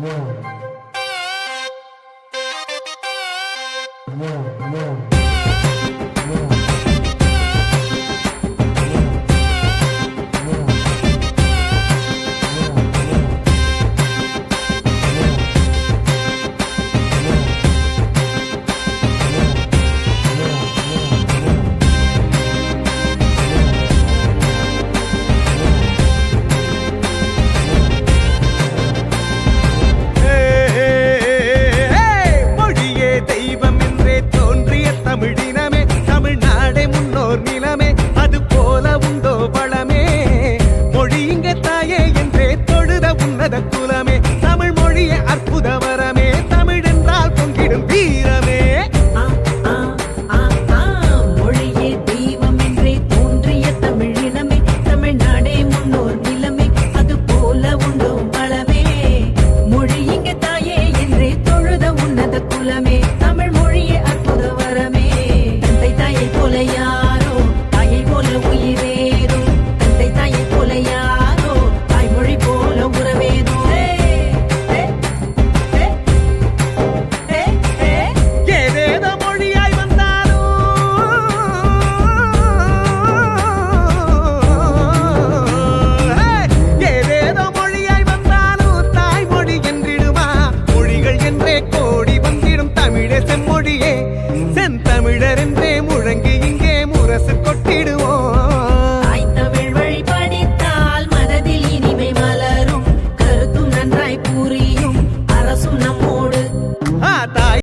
மொழியே மத குலமே தமிழ் மொழிய அற்புத வரமே தமிழ் என்றால் பொங்கிடும் வீரமே. மொழியே தெய்வம் என்றே தோன்றிய தமிழ் இனமே தமிழ்நாடே முன்னோர் நிலமே அது போல உண்டோம் பலமே மொழி இங்கு தாயே என்றே தொழுத உன்னத குலமே